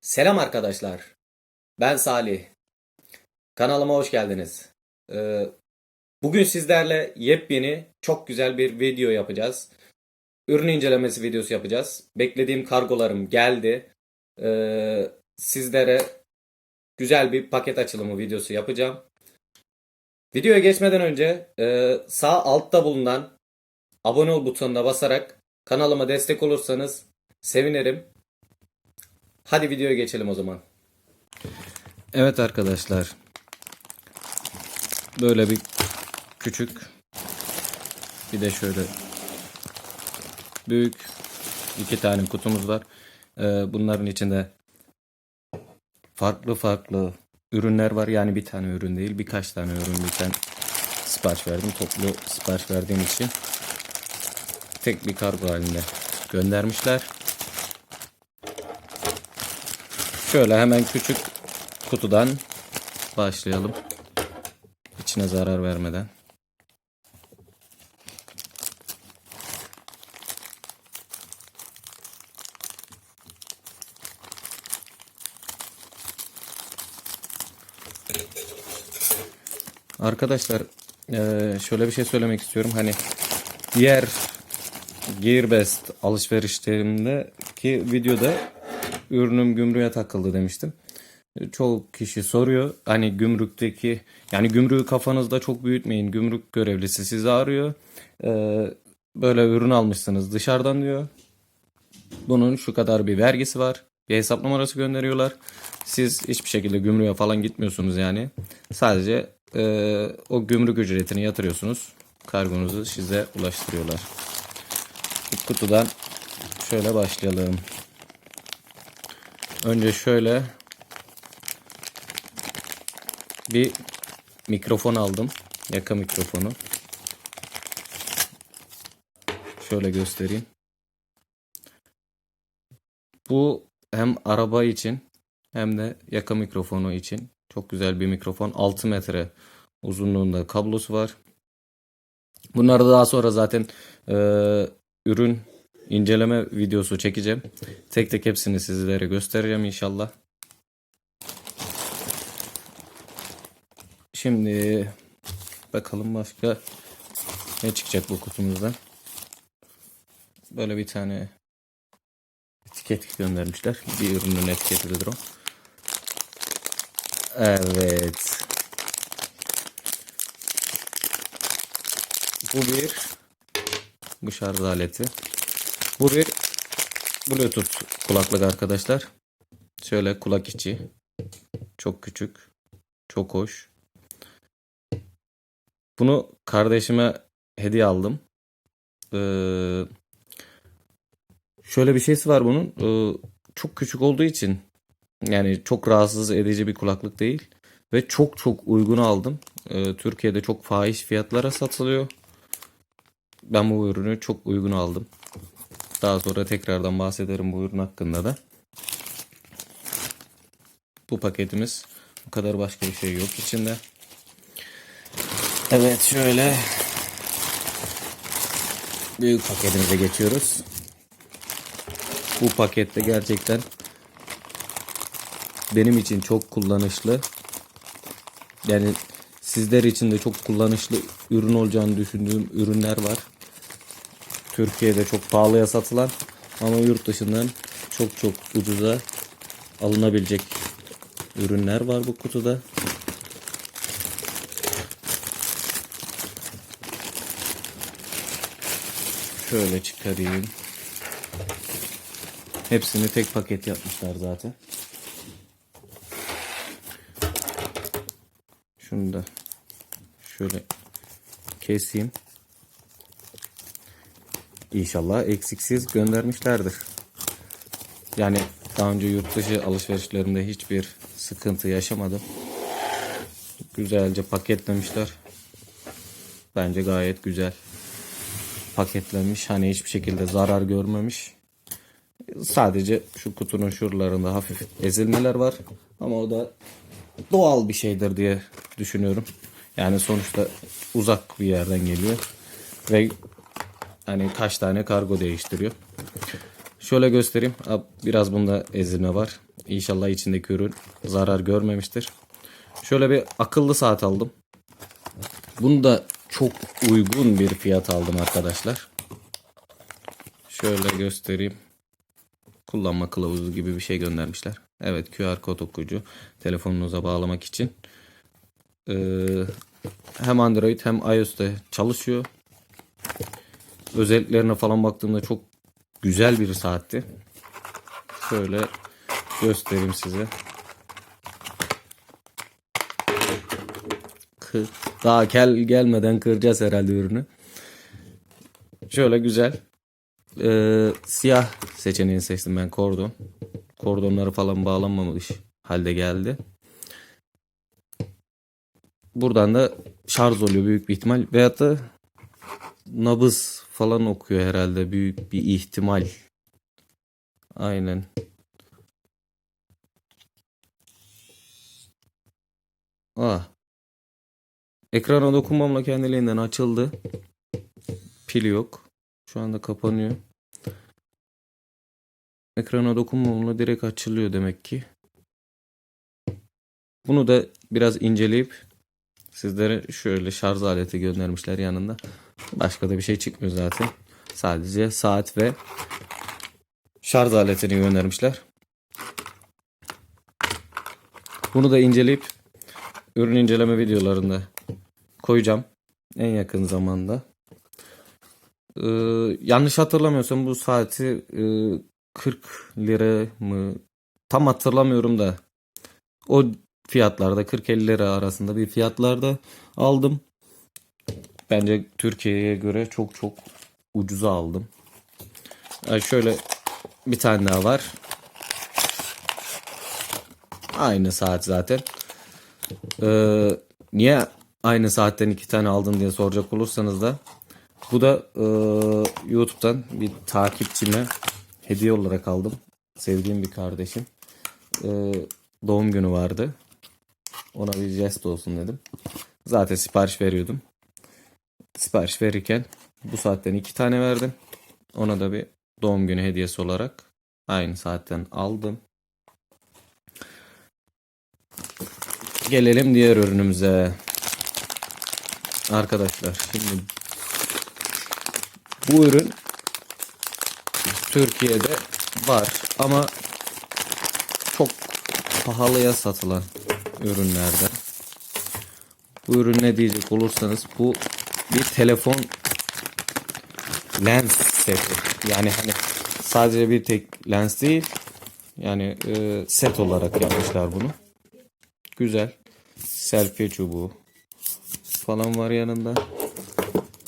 Selam arkadaşlar. Ben Salih. Kanalıma hoş geldiniz. Ee, bugün sizlerle yepyeni çok güzel bir video yapacağız. Ürün incelemesi videosu yapacağız. Beklediğim kargolarım geldi. Ee, sizlere güzel bir paket açılımı videosu yapacağım. Videoya geçmeden önce e, sağ altta bulunan abone ol butonuna basarak kanalıma destek olursanız sevinirim. Hadi videoya geçelim o zaman. Evet arkadaşlar. Böyle bir küçük bir de şöyle büyük iki tane kutumuz var. Ee, bunların içinde farklı farklı ürünler var. Yani bir tane ürün değil birkaç tane ürün birden sipariş verdim. Toplu sipariş verdiğim için tek bir kargo halinde göndermişler. Şöyle hemen küçük kutudan başlayalım. İçine zarar vermeden. Arkadaşlar eee, şöyle bir şey söylemek istiyorum. Hani diğer Gearbest alışverişlerimdeki videoda ürünüm gümrüğe takıldı demiştim. Çok kişi soruyor. Hani gümrükteki yani gümrüğü kafanızda çok büyütmeyin. Gümrük görevlisi sizi arıyor. Ee, böyle ürün almışsınız dışarıdan diyor. Bunun şu kadar bir vergisi var. Bir hesap numarası gönderiyorlar. Siz hiçbir şekilde gümrüğe falan gitmiyorsunuz yani. Sadece e, o gümrük ücretini yatırıyorsunuz. Kargonuzu size ulaştırıyorlar. Bu kutudan şöyle başlayalım. Önce şöyle bir mikrofon aldım. Yaka mikrofonu. Şöyle göstereyim. Bu hem araba için hem de yaka mikrofonu için çok güzel bir mikrofon. 6 metre uzunluğunda kablosu var. Bunları daha sonra zaten e, ürün inceleme videosu çekeceğim. Tek tek hepsini sizlere göstereceğim inşallah. Şimdi bakalım başka ne çıkacak bu kutumuzdan. Böyle bir tane etiket göndermişler. Bir ürünün etiketidir o. Evet. Bu bir bu şarj aleti. Bu bir Bluetooth kulaklık arkadaşlar. Şöyle kulak içi. Çok küçük. Çok hoş. Bunu kardeşime hediye aldım. Ee, şöyle bir şeysi var bunun. Ee, çok küçük olduğu için yani çok rahatsız edici bir kulaklık değil. Ve çok çok uygun aldım. Ee, Türkiye'de çok fahiş fiyatlara satılıyor. Ben bu ürünü çok uygun aldım. Daha sonra tekrardan bahsederim bu ürün hakkında da. Bu paketimiz bu kadar başka bir şey yok içinde. Evet şöyle büyük paketimize geçiyoruz. Bu pakette gerçekten benim için çok kullanışlı. Yani sizler için de çok kullanışlı ürün olacağını düşündüğüm ürünler var. Türkiye'de çok pahalıya satılan ama yurt dışından çok çok ucuza alınabilecek ürünler var bu kutuda. Şöyle çıkarayım. Hepsini tek paket yapmışlar zaten. Şunu da şöyle keseyim. İnşallah eksiksiz göndermişlerdir. Yani daha önce yurt dışı alışverişlerimde hiçbir sıkıntı yaşamadım. Güzelce paketlemişler. Bence gayet güzel paketlenmiş. Hani hiçbir şekilde zarar görmemiş. Sadece şu kutunun şuralarında hafif ezilmeler var. Ama o da doğal bir şeydir diye düşünüyorum. Yani sonuçta uzak bir yerden geliyor. Ve hani kaç tane kargo değiştiriyor. Şöyle göstereyim. Biraz bunda ezilme var. İnşallah içindeki ürün zarar görmemiştir. Şöyle bir akıllı saat aldım. Bunu da çok uygun bir fiyat aldım arkadaşlar. Şöyle göstereyim. Kullanma kılavuzu gibi bir şey göndermişler. Evet QR kod okuyucu telefonunuza bağlamak için. Ee, hem Android hem iOS'ta çalışıyor. Özelliklerine falan baktığımda çok güzel bir saatti. Şöyle göstereyim size. Kır, daha gel gelmeden kıracağız herhalde ürünü. Şöyle güzel. Ee, siyah seçeneğini seçtim ben kordon. Kordonları falan bağlanmamış halde geldi. Buradan da şarj oluyor büyük bir ihtimal. Veyahut da nabız falan okuyor herhalde büyük bir ihtimal. Aynen. Ah. Ekrana dokunmamla kendiliğinden açıldı. Pil yok. Şu anda kapanıyor. Ekrana dokunmamla direkt açılıyor demek ki. Bunu da biraz inceleyip sizlere şöyle şarj aleti göndermişler yanında. Başka da bir şey çıkmıyor zaten. Sadece saat ve şarj aletini göndermişler. Bunu da inceleyip ürün inceleme videolarında koyacağım en yakın zamanda. Ee, yanlış hatırlamıyorsam bu saati e, 40 lira mı tam hatırlamıyorum da o fiyatlarda 40-50 lira arasında bir fiyatlarda aldım. Bence Türkiye'ye göre çok çok ucuza aldım. Yani şöyle bir tane daha var. Aynı saat zaten. Ee, niye aynı saatten iki tane aldın diye soracak olursanız da bu da e, YouTube'dan bir takipçime hediye olarak aldım. Sevdiğim bir kardeşim. Ee, doğum günü vardı. Ona bir jest olsun dedim. Zaten sipariş veriyordum. Sipariş verirken bu saatten iki tane verdim. Ona da bir doğum günü hediyesi olarak aynı saatten aldım. Gelelim diğer ürünümüze. Arkadaşlar şimdi bu ürün Türkiye'de var ama çok pahalıya satılan ürünlerden. Bu ürün ne diyecek olursanız bu bir telefon lens seti. Yani hani sadece bir tek lens değil. Yani e, set olarak yapmışlar bunu. Güzel. Selfie çubuğu falan var yanında.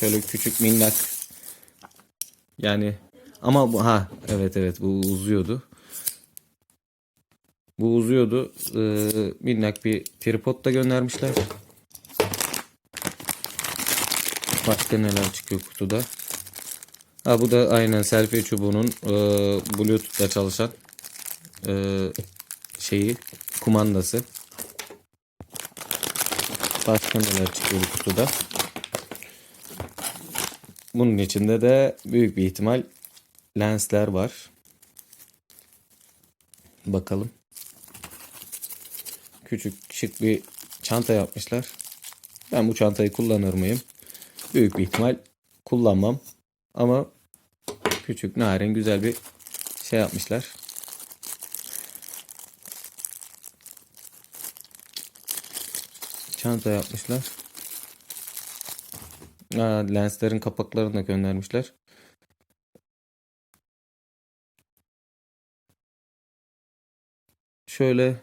Şöyle küçük minnak. Yani ama bu ha evet evet bu uzuyordu. Bu uzuyordu. Ee, minnak bir tripod da göndermişler. Başka neler çıkıyor kutuda? Ha bu da aynen selfie çubuğunun e, Bluetooth'la çalışan e, şeyi kumandası. Başka neler çıkıyor kutuda? Bunun içinde de büyük bir ihtimal lensler var. Bakalım. Küçük şık bir çanta yapmışlar. Ben bu çantayı kullanır mıyım? Büyük bir ihtimal kullanmam. Ama küçük, narin, güzel bir şey yapmışlar. Çanta yapmışlar. Aa, lenslerin kapaklarını da göndermişler. Şöyle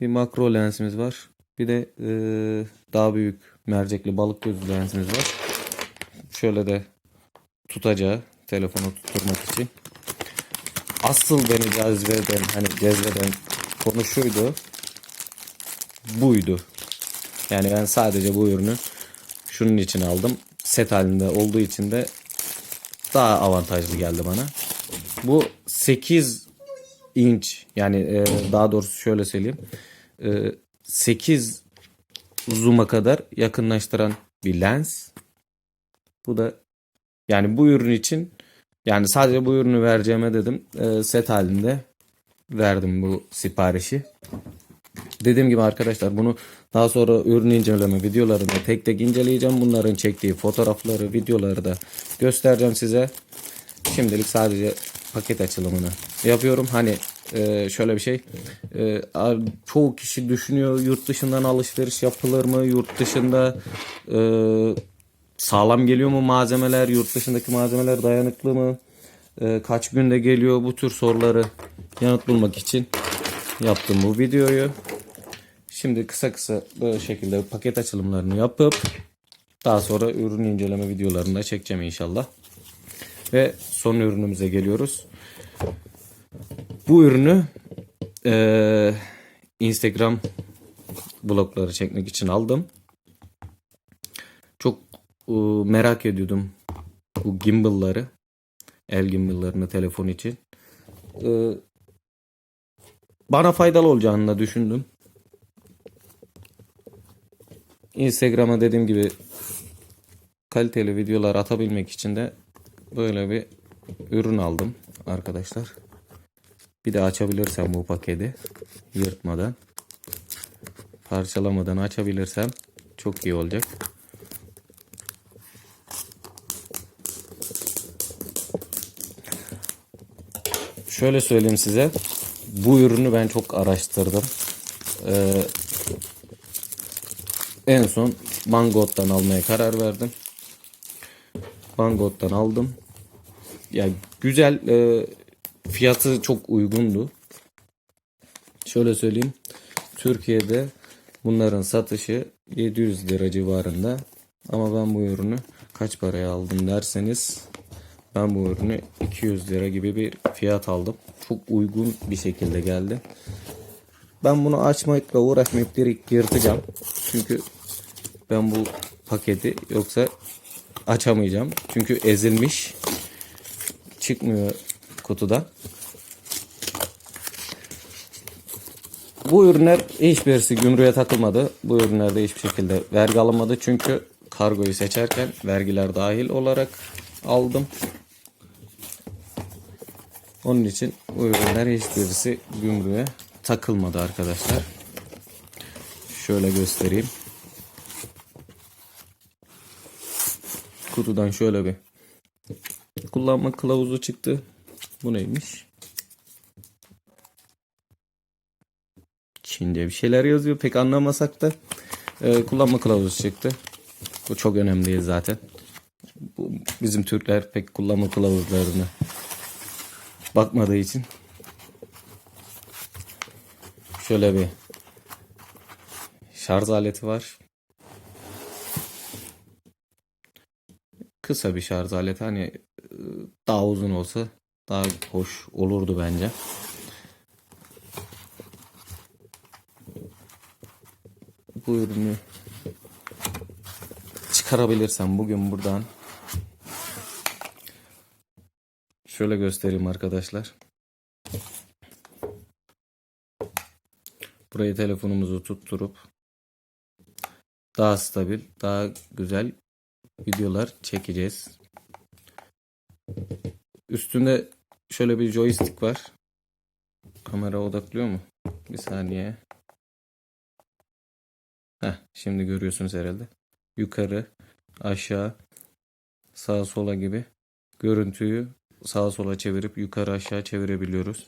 bir makro lensimiz var. Bir de e, daha büyük mercekli balık gözü lensimiz var. Şöyle de tutacağı telefonu tutturmak için. Asıl beni cezbeden hani cezbeden konu şuydu. Buydu. Yani ben sadece bu ürünü şunun için aldım. Set halinde olduğu için de daha avantajlı geldi bana. Bu 8 inç yani e, daha doğrusu şöyle söyleyeyim. E, 8 zoom'a kadar yakınlaştıran bir lens. Bu da yani bu ürün için yani sadece bu ürünü vereceğime dedim e, set halinde verdim bu siparişi. Dediğim gibi arkadaşlar bunu daha sonra ürün inceleme videolarında tek tek inceleyeceğim. Bunların çektiği fotoğrafları, videoları da göstereceğim size. Şimdilik sadece paket açılımını yapıyorum. Hani e, şöyle bir şey. E, çoğu kişi düşünüyor yurt dışından alışveriş yapılır mı? Yurt dışında e, sağlam geliyor mu malzemeler? Yurt dışındaki malzemeler dayanıklı mı? E, kaç günde geliyor? Bu tür soruları yanıt bulmak için yaptım bu videoyu. Şimdi kısa kısa böyle şekilde paket açılımlarını yapıp daha sonra ürün inceleme videolarını da çekeceğim inşallah. Ve son ürünümüze geliyoruz. Bu ürünü eee, Instagram blogları çekmek için aldım. Eee, merak ediyordum bu gimbal'ları. El gimbal'larını telefon için. Eee, bana faydalı olacağını da düşündüm. Instagram'a dediğim gibi kaliteli videolar atabilmek için de böyle bir ürün aldım arkadaşlar. Bir de açabilirsem bu paketi yırtmadan parçalamadan açabilirsem çok iyi olacak. Şöyle söyleyeyim size. Bu ürünü ben çok araştırdım. Ee, en son Banggood'dan almaya karar verdim. Banggood'dan aldım. Ya güzel e, fiyatı çok uygundu. Şöyle söyleyeyim. Türkiye'de bunların satışı 700 lira civarında. Ama ben bu ürünü kaç paraya aldım derseniz ben bu ürünü 200 lira gibi bir fiyat aldım. Çok uygun bir şekilde geldi. Ben bunu açmakla uğraşmayıp direkt yırtacağım. Çünkü ben bu paketi yoksa açamayacağım. Çünkü ezilmiş. Çıkmıyor kutudan. Bu ürünler hiçbirisi gümrüğe takılmadı. Bu ürünlerde hiçbir şekilde vergi alınmadı. Çünkü kargoyu seçerken vergiler dahil olarak aldım. Onun için bu ürünler hiçbirisi gümrüğe takılmadı arkadaşlar. Şöyle göstereyim. Kutudan şöyle bir kullanma kılavuzu çıktı. Bu neymiş? Çince bir şeyler yazıyor. Pek anlamasak da e, kullanma kılavuzu çıktı. Bu çok önemli zaten. Bu, bizim Türkler pek kullanma kılavuzlarına bakmadığı için şöyle bir şarj aleti var. Kısa bir şarj aleti hani e, daha uzun olsa daha hoş olurdu bence. Bu ürünü çıkarabilirsem bugün buradan şöyle göstereyim arkadaşlar. Burayı telefonumuzu tutturup daha stabil, daha güzel videolar çekeceğiz. Üstünde şöyle bir joystick var. Kamera odaklıyor mu? Bir saniye. Heh, şimdi görüyorsunuz herhalde. Yukarı, aşağı, sağa sola gibi görüntüyü sağa sola çevirip yukarı aşağı çevirebiliyoruz.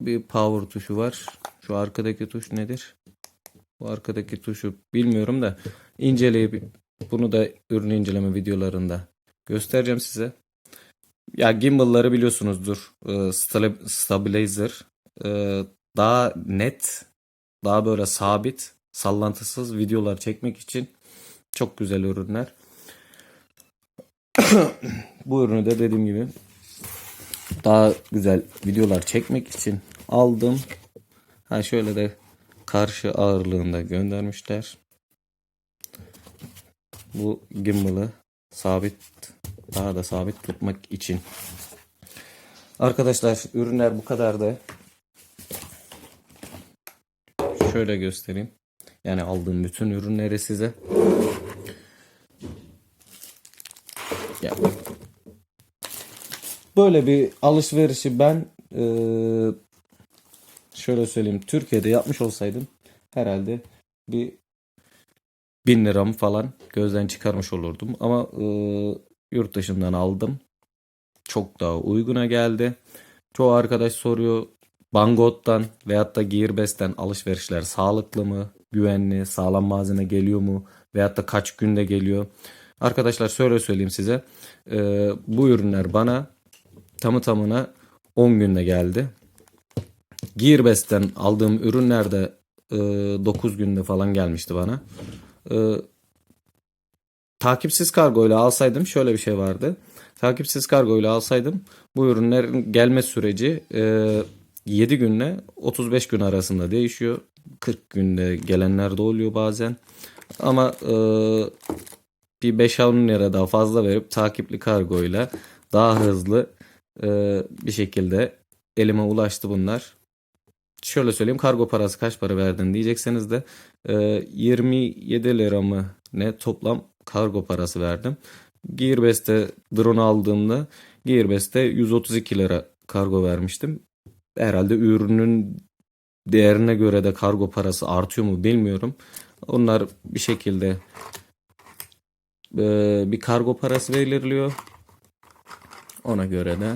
Bir power tuşu var. Şu arkadaki tuş nedir? Bu arkadaki tuşu bilmiyorum da inceleyip bunu da ürün inceleme videolarında göstereceğim size. Ya gimbal'ları biliyorsunuzdur. Ee, stabili- Stabilizer ee, daha net, daha böyle sabit, sallantısız videolar çekmek için çok güzel ürünler. Bu ürünü de dediğim gibi daha güzel videolar çekmek için aldım. Ha şöyle de karşı ağırlığında göndermişler. Bu gimbal'ı sabit daha da sabit tutmak için. Arkadaşlar ürünler bu kadar da şöyle göstereyim. Yani aldığım bütün ürünleri size. Ya, böyle bir alışverişi ben eee, şöyle söyleyeyim Türkiye'de yapmış olsaydım herhalde bir bin liram falan gözden çıkarmış olurdum. Ama eee, yurt dışından aldım. Çok daha uyguna geldi. Çoğu arkadaş soruyor Banggood'dan veyahut da Gearbest'ten alışverişler sağlıklı mı, güvenli, sağlam malzeme geliyor mu veyahut da kaç günde geliyor. Arkadaşlar şöyle söyleyeyim size. Eee, bu ürünler bana tamı tamına 10 günde geldi. Gearbest'ten aldığım ürünler de e, 9 günde falan gelmişti bana. E, takipsiz kargo ile alsaydım şöyle bir şey vardı. Takipsiz kargo ile alsaydım bu ürünlerin gelme süreci e, 7 günle 35 gün arasında değişiyor. 40 günde gelenler de oluyor bazen. Ama e, bir 5-10 lira daha fazla verip takipli kargo ile daha hızlı e, bir şekilde elime ulaştı bunlar. Şöyle söyleyeyim kargo parası kaç para verdin diyecekseniz de e, 27 lira mı ne toplam kargo parası verdim. Gearbest'te drone aldığımda Gearbest'te 132 lira kargo vermiştim. Herhalde ürünün değerine göre de kargo parası artıyor mu bilmiyorum. Onlar bir şekilde e, bir kargo parası veriliyor. Ona göre de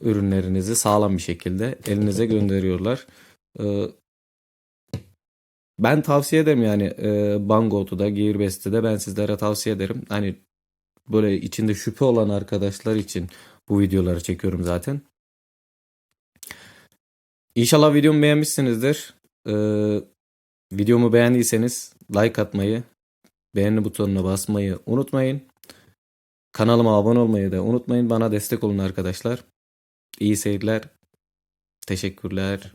ürünlerinizi sağlam bir şekilde elinize gönderiyorlar. Ee, ben tavsiye ederim yani e, Gearbest'i de ben sizlere tavsiye ederim. Hani böyle içinde şüphe olan arkadaşlar için bu videoları çekiyorum zaten. İnşallah videomu beğenmişsinizdir. Ee, videomu beğendiyseniz like atmayı, beğeni butonuna basmayı unutmayın. Kanalıma abone olmayı da unutmayın. Bana destek olun arkadaşlar. İyi seyirler. Teşekkürler.